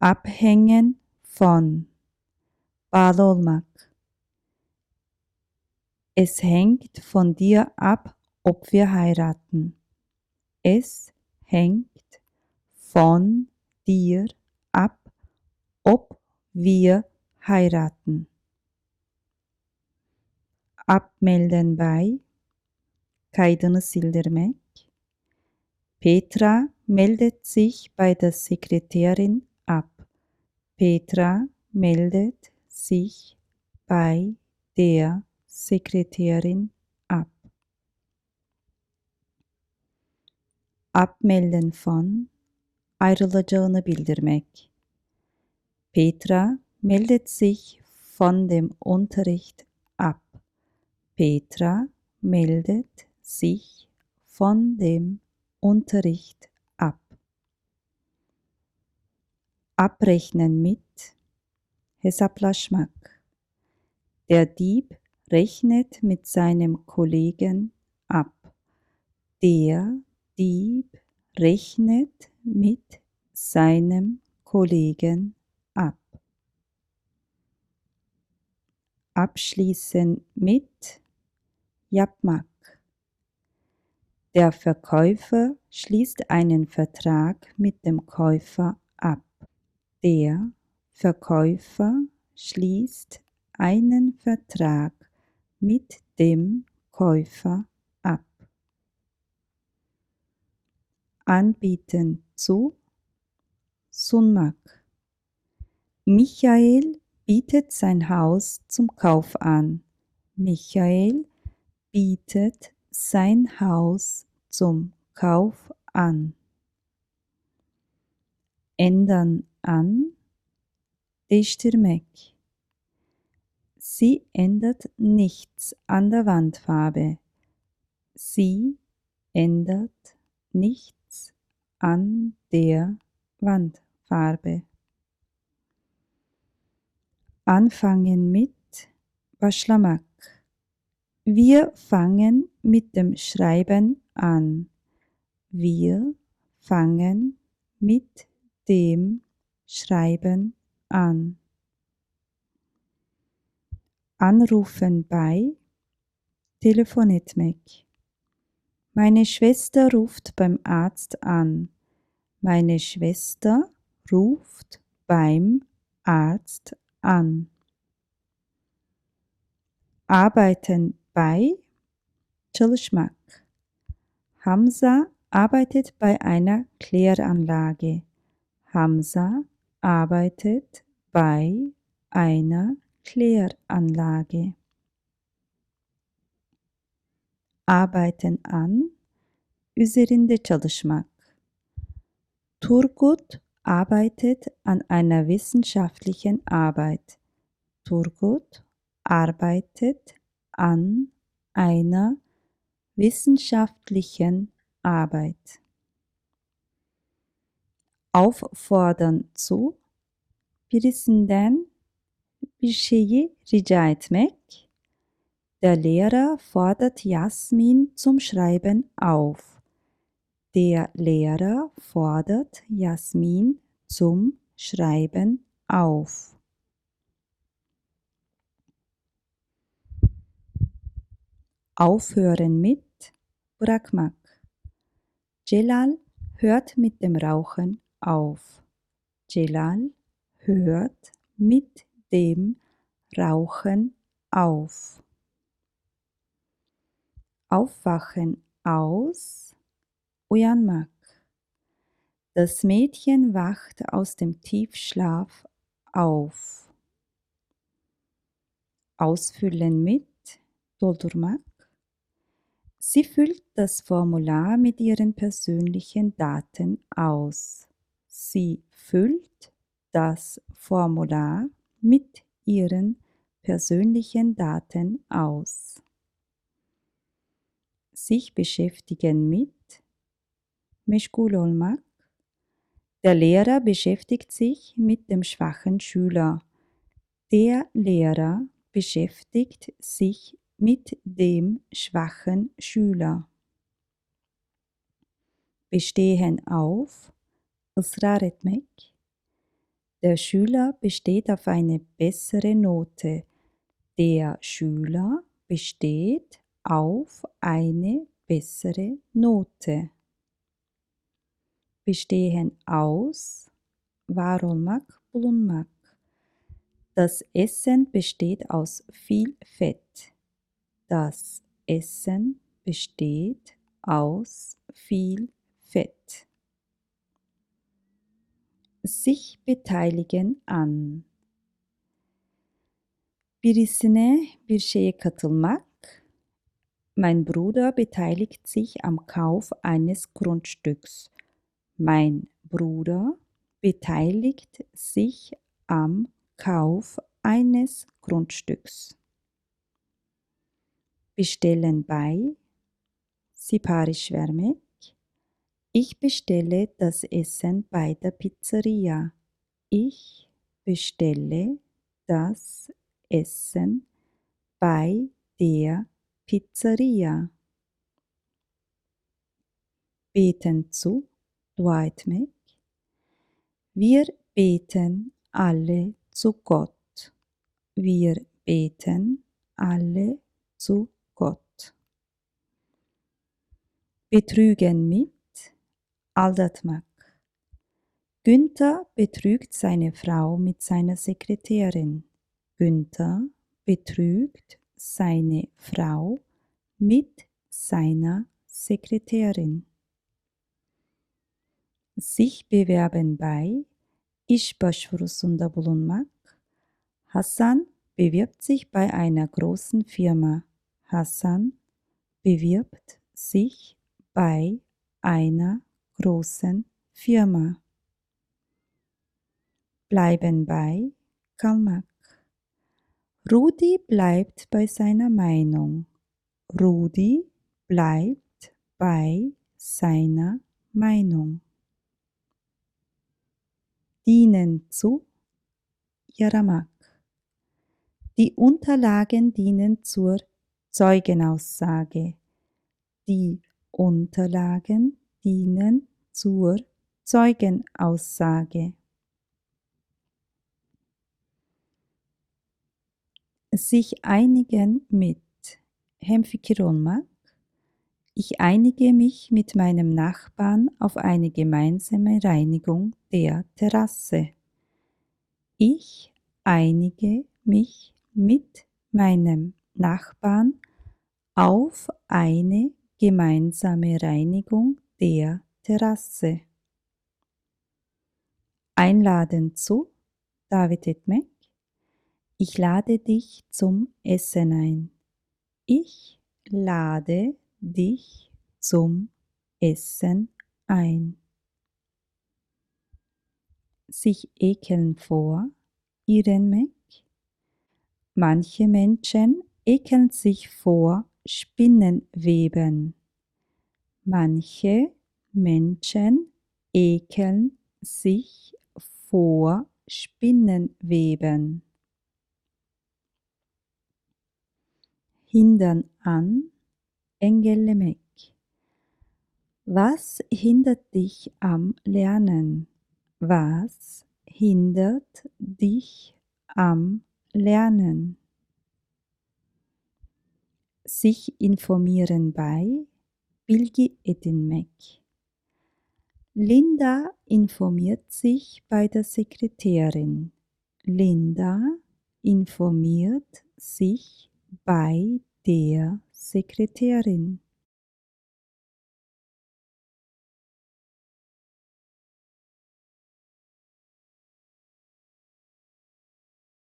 abhängen von bağlı olmak. Es hängt von dir ab, ob wir heiraten. Es hängt von dir ab, ob wir heiraten. Abmelden bei kaydını sildirmek. Petra meldet sich bei der Sekretärin. Petra meldet sich bei der Sekretärin ab. Abmelden von ayrılacağını bildirmek. Petra meldet sich von dem Unterricht ab. Petra meldet sich von dem Unterricht ab. Abrechnen mit hesaplaşmak. Der Dieb rechnet mit seinem Kollegen ab. Der Dieb rechnet mit seinem Kollegen ab. Abschließen mit yapmak. Der Verkäufer schließt einen Vertrag mit dem Käufer. Der Verkäufer schließt einen Vertrag mit dem Käufer ab. Anbieten zu Sunmak. Michael bietet sein Haus zum Kauf an. Michael bietet sein Haus zum Kauf an. Ändern an, değiştirmek. Sie ändert nichts an der Wandfarbe. Sie ändert nichts an der Wandfarbe. Anfangen mit başlamak. Wir fangen mit dem Schreiben an. Wir fangen mit dem Schreiben an. Anrufen bei Telefon etmek. Meine Schwester ruft beim Arzt an. Meine Schwester ruft beim Arzt an. Arbeiten bei çalışmak. Hamza arbeitet bei einer Kläranlage. Hamza arbeitet bei einer Kläranlage. Arbeiten an, üzerinde çalışmak. Turgut arbeitet an einer wissenschaftlichen Arbeit. Turgut arbeitet an einer wissenschaftlichen Arbeit. Auffordern zu birisinden bir şeyi rica etmek. Der Lehrer fordert Jasmin zum Schreiben auf. Der Lehrer fordert Jasmin zum Schreiben auf. Aufhören mit bırakmak. Celal hört mit dem Rauchen auf. Celal hört mit dem Rauchen auf. Aufwachen aus uyanmak. Das Mädchen wacht aus dem Tiefschlaf auf. Ausfüllen mit doldurmak. Sie füllt das Formular mit ihren persönlichen Daten aus. Sie füllt das Formular mit ihren persönlichen Daten aus. Sich beschäftigen mit meşgul olmak. Der Lehrer beschäftigt sich mit dem schwachen Schüler. Der Lehrer beschäftigt sich mit dem schwachen Schüler. Bestehen auf, ısrar etmek. Der Schüler besteht auf eine bessere Note. Der Schüler besteht auf eine bessere Note. Bestehen aus var olmak, bulunmak. Das Essen besteht aus viel Fett. Das Essen besteht aus viel Fett. Sich beteiligen an. Birisine bir şeye katılmak. Mein Bruder beteiligt sich am Kauf eines Grundstücks. Mein Bruder beteiligt sich am Kauf eines Grundstücks. Bestellen bei Sipariş vermek. Ich bestelle das Essen bei der Pizzeria. Ich bestelle das Essen bei der Pizzeria. Beten zu, dua etmek. Wir beten alle zu Gott. Wir beten alle zu Gott. Betrügen mit aldatmak. Günther betrügt seine Frau mit seiner Sekretärin. Günther betrügt seine Frau mit seiner Sekretärin. Sich bewerben bei iş başvurusunda bulunmak. Hassan bewirbt sich bei einer großen Firma. Hassan bewirbt sich bei einer großen Firma. Bleiben bei kalmak. Rudi bleibt bei seiner Meinung. Rudi bleibt bei seiner Meinung. Dienen zu yaramak. Die Unterlagen dienen zur Zeugenaussage. Die Unterlagen dienen zur Zeugenaussage. Sich einigen mit hemfikir olmak. Ich einige mich mit meinem Nachbarn auf eine gemeinsame Reinigung der Terrasse. Ich einige mich mit meinem Nachbarn auf eine gemeinsame Reinigung der Terrasse. Einladen zu David etmek. Ich lade dich zum Essen ein. Ich lade dich zum Essen ein. Sich ekeln vor, irenmek. Manche Menschen ekeln sich vor Spinnenweben. Manche Menschen ekeln sich vor Spinnenweben. Hindern an, engellemek. Was hindert dich am Lernen? Was hindert dich am Lernen? Sich informieren bei Bilgi edinmek. Linda informiert sich bei der Sekretärin. Linda informiert sich bei der Sekretärin.